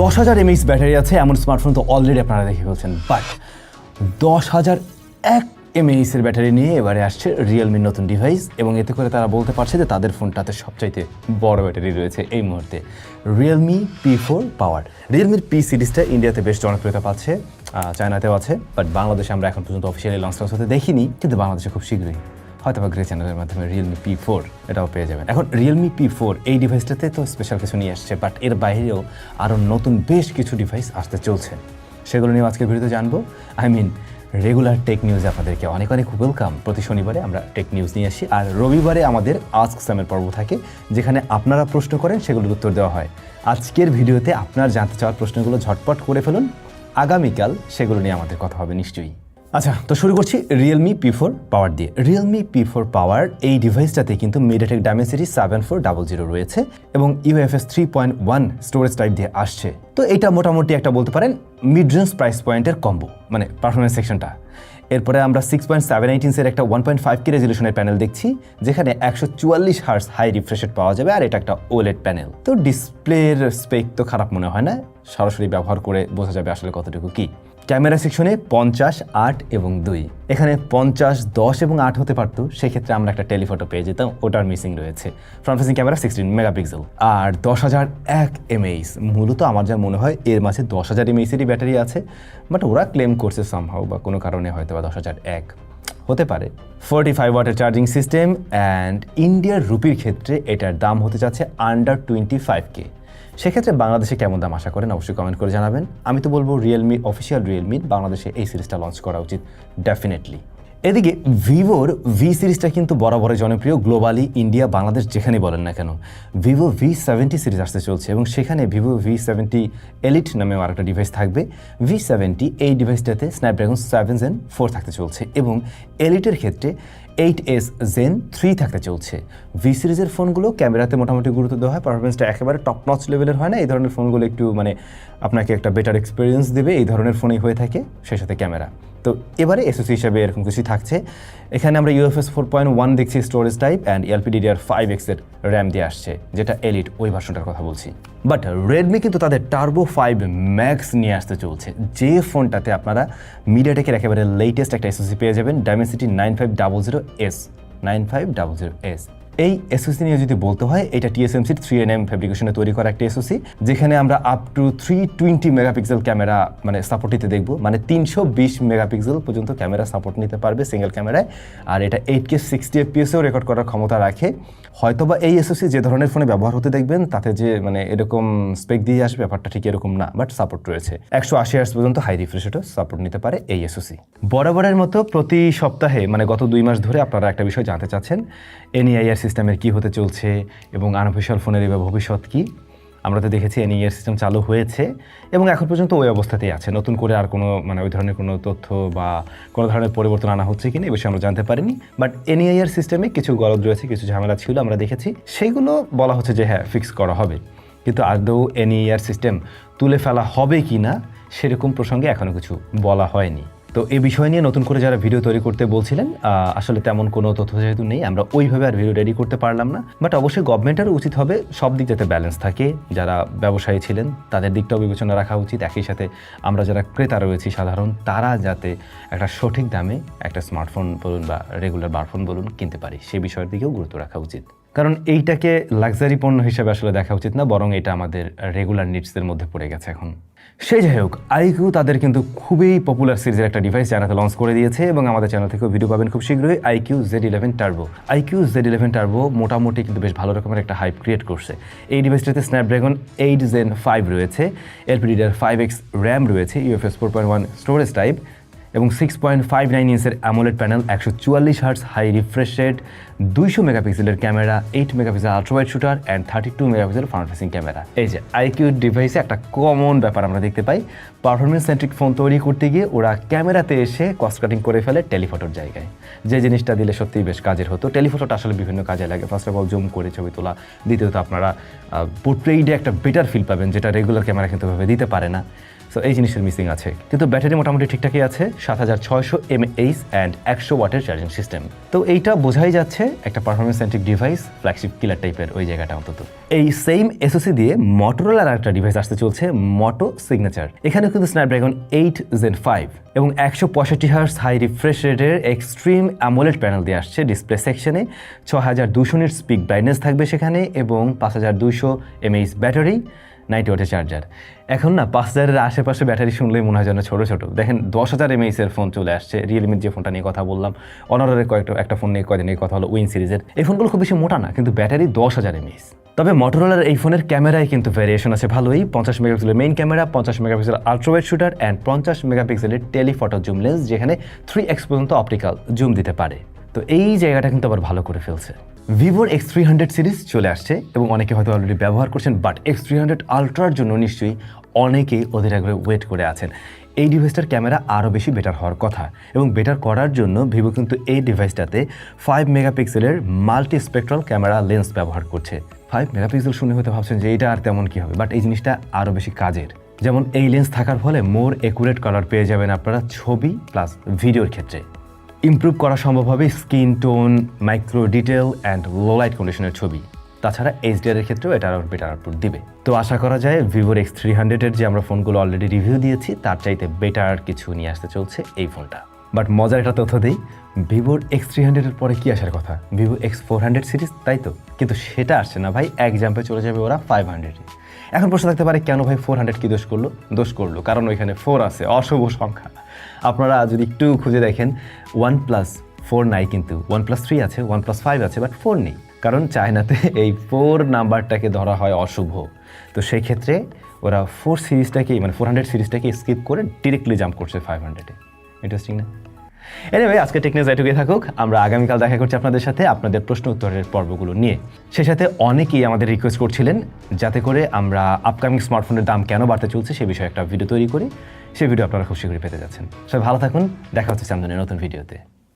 দশ হাজার MH battery আছে, এমন স্মার্টফোন তো অলরেডি আপনারা দেখে ফেলছেন। বাট দশ হাজার এক এমএইচ এর ব্যাটারি নিয়ে এবারে আসছে রিয়েলমির নতুন ডিভাইস এবং এতে করে তারা বলতে পারছে যে তাদের ফোনটাতে সবচাইতে বড় ব্যাটারি রয়েছে এই মুহূর্তে। রিয়েলমি পি ফোর পাওয়ার রিয়েলমির পি সিরিজটা ইন্ডিয়াতে বেশ জনপ্রিয়তা পাচ্ছে চায়নাতেও আছে বাট বাংলাদেশে আমরা এখন পর্যন্ত অফিসিয়ালি লঞ্চ লঞ্চ হতে দেখিনি, কিন্তু বাংলাদেশে খুব শীঘ্রই। হয়তো বা গ্রে চ্যানেলের মাধ্যমে রিয়েলমি পি ফোর এটাও পেয়ে যাবেন। এখন রিয়েলমি পি ফোর এই ডিভাইসটাতে তো স্পেশাল কিছু নিয়ে আসছে বাট এর বাইরেও আরও নতুন বেশ কিছু ডিভাইস আসতে চলছে। সেগুলো নিয়ে আজকের ভিডিওতে জানব। I mean regular tech news আপনাদেরকে অনেক অনেক ওয়েলকাম প্রতি শনিবারে আমরা টেক নিউজ নিয়ে আসি, আর রবিবারে আমাদের আস্ক সামের পর্ব থাকে, যেখানে আপনারা প্রশ্ন করেন, সেগুলোর উত্তর দেওয়া হয়। আজকের ভিডিওতে আপনার জানতে চাওয়ার প্রশ্নগুলো ঝটপট করে ফেলুন। আগামীকাল সেগুলো নিয়ে আমাদের কথা হবে নিশ্চয়ই। আচ্ছা তো শুরু করছি রিয়েলমি পি ফোর পাওয়ার দিয়ে। রিয়েলমি পি ফোর পাওয়ার এই ডিভাইসটাতে কিন্তু MediaTek Dimensity seven four double zero রয়েছে এবং UFS three point one storage type দিয়ে আসছে। তো এটা মোটামুটি একটা বলতে পারেন মিড রেঞ্জ প্রাইস পয়েন্টের কম্বো মানে পারফরমেন্স সেকশনটা এরপরে আমরা সিক্স পয়েন্ট সেভেন এইট ইঞ্চের একটা ওয়ান পয়েন্ট ফাইভ কে রেজলিউশনের প্যানেল দেখছি, যেখানে একশো চুয়াল্লিশ হার্স হাই রিফ্রেশেট পাওয়া যাবে আর এটা একটা ওলেড প্যানেল তো ডিসপ্লের স্পেক তো খারাপ মনে হয় না, সরাসরি ব্যবহার করে বোঝা যাবে আসলে কতটুকু কি। ক্যামেরা সেকশনে পঞ্চাশ, আট এবং দুই। এখানে পঞ্চাশ, দশ এবং আট হতে পারতো, সেক্ষেত্রে আমরা একটা টেলিফটো পেয়ে যেতাম, ওটার মিসিং রয়েছে। Front facing camera sixteen megapixel আর দশ হাজার এক এমএইচ মূলত আমার যা মনে হয়, এর মাঝে দশ হাজার এমএইচেরই ব্যাটারি আছে বাট ওরা ক্লেম করছে সামহাও বা কোনো কারণে হয়তো বা দশ হাজার এক। হতে পারে। ফোর্টি ফাইভ ওয়াটের চার্জিং সিস্টেম অ্যান্ড ইন্ডিয়ার রুপির ক্ষেত্রে এটার দাম হতে যাচ্ছে আন্ডার টোয়েন্টি ফাইভ কে সেক্ষেত্রে বাংলাদেশে কেমন দাম আশা করেন? অবশ্যই কমেন্ট করে জানাবেন। আমি তো বলব রিয়েলমি অফিসিয়াল রিয়েলমি বাংলাদেশে এই সিরিজটা লঞ্চ করা উচিত ডেফিনেটলি এদিকে ভিভোর ভি সিরিজটা কিন্তু বরাবরই জনপ্রিয় গ্লোবালি ইন্ডিয়া বাংলাদেশ যেখানেই বলেন না কেন। ভিভো ভি সেভেন্টি সিরিজ আসতে চলছে এবং সেখানে ভিভো ভি সেভেন্টি এলিট নামেও আরেকটা ডিভাইস থাকবে। ভি সেভেন্টি এই ডিভাইসটাতে স্ন্যাপড্রাগন সেভেন জেন ফোর থাকতে চলছে এবং এলিটের ক্ষেত্রে এইট এস জেন থ্রি থাকতে চলছে। ভি সিরিজের ফোনগুলো ক্যামেরাতে মোটামুটি গুরুত্ব দেওয়া হয় পারফরমেন্সটা একেবারে টপ নচ লেভেলের হয় না, এই ধরনের ফোনগুলো একটু মানে আপনাকে একটা বেটার এক্সপিরিয়েন্স দেবে, এই ধরনের ফোনেই হয়ে থাকে, সেই সাথে ক্যামেরা। তো এবারে এসওসি হিসাবে এরকম কিছু থাকছে। এখানে আমরা ইউএফএস ফোর পয়েন্ট ওয়ান দেখছি storage type and LPDDR five এক্সের র্যাম দিয়ে আসছে, যেটা এলিট ওই ভার্সনটার কথা বলছি। বাট রেডমি কিন্তু তাদের টার্বো ফাইভ ম্যাক্স নিয়ে আসতে চলছে। যে ফোনটাতে আপনারা মিডিয়াটেকের একেবারে লেটেস্ট একটা এসওসি পেয়ে যাবেন Dimensity nine five double zero S nine five double zero S এই এসওসি নিয়ে যদি বলতে হয়, এটা টিএসএমসির থ্রি এন এম ফেব্রিকেশনে তৈরি করা একটা এসওসি যেখানে আমরা up to three twenty megapixel camera মানে সাপোর্ট নিতে দেখব। মানে তিনশো বিশ মেগাপিক্সেল পর্যন্ত ক্যামেরা সাপোর্ট নিতে পারবে সিঙ্গেল ক্যামেরায় আর এটা এইট কে সিক্সটি এফপিএসেও রেকর্ড করার ক্ষমতা রাখে। হয়তোবা এই এসওসি যে ধরনের ফোনে ব্যবহার হতে দেখবেন, তাতে যে মানে এরকম স্পেক দিয়ে আসবে, ব্যাপারটা ঠিক এরকম না বাট সাপোর্ট রয়েছে। একশো আশি আর্স পর্যন্ত হাই রিফ্রেশও সাপোর্ট নিতে পারে এই এসওসি বরাবরের মতো প্রতি সপ্তাহে মানে গত দুই মাস ধরে আপনারা একটা বিষয় জানতে চাচ্ছেন এনইআইআর সিস্টেমের কি হতে চলছে এবং আনঅফিসিয়াল ফোনের এবার ভবিষ্যৎ কি? আমরা তো দেখেছি এনইআর সিস্টেম চালু হয়েছে এবং এখন পর্যন্ত ওই অবস্থাতেই আছে। নতুন করে আর কোনো মানে ওই ধরনের কোনো তথ্য বা কোনো ধরনের পরিবর্তন আনা হচ্ছে কিনা এই বিষয়ে আমরা জানতে পারিনি। বাট এনইআইআর সিস্টেমে কিছু গলদ রয়েছে, কিছু ঝামেলা ছিল, আমরা দেখেছি। সেগুলো বলা হচ্ছে যে হ্যাঁ ফিক্স করা হবে। কিন্তু আদৌ এনইআর সিস্টেম তুলে ফেলা হবে কি না সেরকম প্রসঙ্গে এখনও কিছু বলা হয়নি। তো এই বিষয় নিয়ে নতুন করে যারা ভিডিও তৈরি করতে বলছিলেন আসলে তেমন কোনো তথ্য যেহেতু নেই, আমরা ওইভাবে আর ভিডিও রেডি করতে পারলাম না। বাট অবশ্যই গভর্নমেন্টের উচিত হবে সব দিক যাতে ব্যালেন্স থাকে। যারা ব্যবসায়ী ছিলেন, তাদের দিকটাও বিবেচনা রাখা উচিত। একই সাথে আমরা যারা ক্রেতা রয়েছি সাধারণ, তারা যাতে একটা সঠিক দামে একটা স্মার্টফোন বলুন বা রেগুলার বারফোন বলুন কিনতে পারি। সে বিষয়ের দিকেও গুরুত্ব রাখা উচিত। কারণ এইটাকে লাক্সারি পণ্য হিসেবে আসলে দেখা উচিত না, বরং এটা আমাদের রেগুলার নিডসের মধ্যে পড়ে গেছে এখন। সেই যাই হোক, আইকিউ তাদের কিন্তু খুবই পপুলার সিরিজের একটা ডিভাইস চ্যানেলে লঞ্চ করে দিয়েছে এবং আমাদের চ্যানেল থেকেও ভিডিও পাবেন খুব শীঘ্রই, iQOO Z eleven turbo iQOO Z eleven turbo মোটামুটি কিন্তু বেশ ভালো রকমের একটা হাইপ ক্রিয়েট করছে। এই ডিভাইসটাতে স্ন্যাপড্রাগন এইট জেন ফাইভ রয়েছে এলপিডিডার ফাইভ এক্স র্যাম রয়েছে UFS four point one storage type এবং সিক্স পয়েন্ট ফাইভ নাইন ইঞ্চের অ্যামোলেড প্যানেল একশো চুয়াল্লিশ হার্টস হাই রিফ্রেশ রেট দুইশো মেগাপিক্সেলের camera eight megapixel ultrawide shooter and thirty two megapixel front facing camera এই যে IQ ডিভাইসে একটা কমন ব্যাপার আমরা দেখতে পাই। পারফরমেন্স সেন্ট্রিক ফোন তৈরি করতে গিয়ে ওরা ক্যামেরাতে এসে কস্ট কাটিং করে ফেলে টেলিফটোর জায়গায়। যে জিনিসটা দিলে সত্যিই বেশ কাজের হতো। টেলিফটোটা আসলে বিভিন্ন কাজে লাগে। ফার্স্ট অফ অল জুম করে ছবি তোলা। দ্বিতীয়ত আপনারা পোর্ট্রেইডে একটা বেটার ফিল পাবেন, যেটা রেগুলার ক্যামেরা কিন্তু দিতে পারে না। সো এই জিনিসের মিসিং আছে। কিন্তু ব্যাটারি মোটামুটি ঠিকঠাকই আছে, সাত হাজার ছয়শো এম এইচ অ্যান্ড একশো ওয়াটের চার্জিং সিস্টেম তো এইটা বোঝাই যাচ্ছে একটা performance centric device flagship killer টাইপের ওই জায়গাটা অন্তত। এই সেম এসওসি দিয়ে মটোরোলার একটা ডিভাইস আসতে চলছে মটো সিগনেচার এখানে কিন্তু স্ন্যাপড্রাগন এইট জেন ফাইভ এবং একশো পঁয়ষট্টি হার্স হাই রিফ্রেশ রেটের এক্সট্রিম অ্যামোলেড প্যানেল দিয়ে আসছে ডিসপ্লে সেকশনে ছ হাজার দুশো নিট স্পিক ব্রাইটনেস থাকবে সেখানে এবং পাঁচ হাজার দুশো এমএইচ ব্যাটারি নাইনটি ওয়াটের চার্জার। এখন না, পাঁচ হাজারের আশেপাশে ব্যাটারি শুনলেই মনে হয় যেন ছোটো ছোটো। দেখেন, দশ হাজার এমএইচ এর ফোন চলে আসছে রিয়েলমির যে ফোনটা নিয়ে কথা বললাম অনারের কয়েকটা, একটা ফোন নিয়ে কয়দিন এই কথা হলো উইন সিরিজের। এই ফোনগুলো খুব বেশি মোটা না, কিন্তু ব্যাটারি দশ হাজার এমএইচ তবে মটোরোলার এই ফোনের ক্যামেরায় কিন্তু ভ্যারিয়েশন আছে ভালোই, পঞ্চাশ মেগাপিক্সেলের মেইন ক্যামেরা, পঞ্চাশ মেগাপিক্সেল আলট্রাওয়েড শুটার অ্যান্ড পঞ্চাশ মেগাপিক্সেলের টেলিফটো জুম লেন্স যেখানে থ্রি এক্স পর্যন্ত অপটিক্যাল জুম দিতে পারে। তো এই জায়গাটা কিন্তু আবার ভালো করে ফেলছে। ভিভোর এক্স থ্রি হান্ড্রেড সিরিজ চলে আসছে এবং অনেকে হয়তো অলরেডি ব্যবহার করছেন বাট এক্স থ্রি হান্ড্রেড আলট্রার জন্য নিশ্চয়ই অনেকেই অধীর আগ্রহে ওয়েট করে আছেন। এই ডিভাইসটার ক্যামেরা আরও বেশি বেটার হওয়ার কথা এবং বেটার করার জন্য ভিভো কিন্তু এই ডিভাইসটাতে ফাইভ মেগাপিক্সেলের মাল্টি স্পেকট্রাল ক্যামেরা লেন্স ব্যবহার করছে। ফাইভ মেগাপিক্সেল শুনে হয়তো ভাবছেন যে এটা আর তেমন কী হবে বাট এই জিনিসটা আরও বেশি কাজের। যেমন এই লেন্স থাকার ফলে মোর একুরেট কালার পেয়ে যাবেন আপনারা ছবি প্লাস ভিডিওর ক্ষেত্রে। ইমপ্রুভ করা সম্ভব হবে skin tone micro detail and low light কন্ডিশনের ছবি। তাছাড়া এইচডিআর এর ক্ষেত্রেও এটা আরও বেটার আউটপুট দিবে। তো আশা করা যায় ভিভোর এক্স থ্রি হান্ড্রেডের যে আমরা ফোনগুলো অলরেডি রিভিউ দিয়েছি, তার চাইতে বেটার কিছু নিয়ে আসতে চলছে এই ফোনটা বাট মজার একটা তথ্য দিই ভিভোর এক্স থ্রি হান্ড্রেডের পরে কী আসার কথা? Vivo X four hundred series তাই তো? কিন্তু সেটা আসছে না ভাই, এক জাম্পে চলে যাবে ওরা ফাইভ হান্ড্রেডে এখন প্রশ্ন থাকতে পারে, কেন ভাই ফোর হান্ড্রেড কি দোষ করল? দোষ করল, কারণ ওইখানে ফোর আছে, অশুভ সংখ্যা। আপনারা যদি একটু খুঁজে দেখেন ওয়ান প্লাস ফোর নাই কিন্তু ওয়ান প্লাস থ্রি আছে ওয়ান প্লাস ফাইভ আছে বাট ফোর নেই। কারণ চায়নাতে এই ফোর নাম্বারটাকে ধরা হয় অশুভ। তো সেই ক্ষেত্রে ওরা ফোর সিরিজটাকেই মানে ফোর হান্ড্রেড সিরিজটাকে স্কিপ করে ডিরেক্টলি জাম্প করছে ফাইভ হান্ড্রেডে ইন্টারেস্টিং না? এনিওয়ে আজকে টেকনিক এটুকুই থাকুক। আমরা আগামীকাল দেখা করছি আপনাদের সাথে আপনাদের প্রশ্ন উত্তরের পর্বগুলো নিয়ে। সে সাথে অনেকেই আমাদের রিকোয়েস্ট করছিলেন যাতে করে আমরা আপকামিং স্মার্টফোনের দাম কেন বাড়তে চলছে সে বিষয়ে একটা ভিডিও তৈরি করি। সেই ভিডিও আপনারা খুব শীঘ্রই পেতে যাচ্ছেন। সবাই ভালো থাকুন। দেখা হচ্ছে সামনে নতুন ভিডিওতে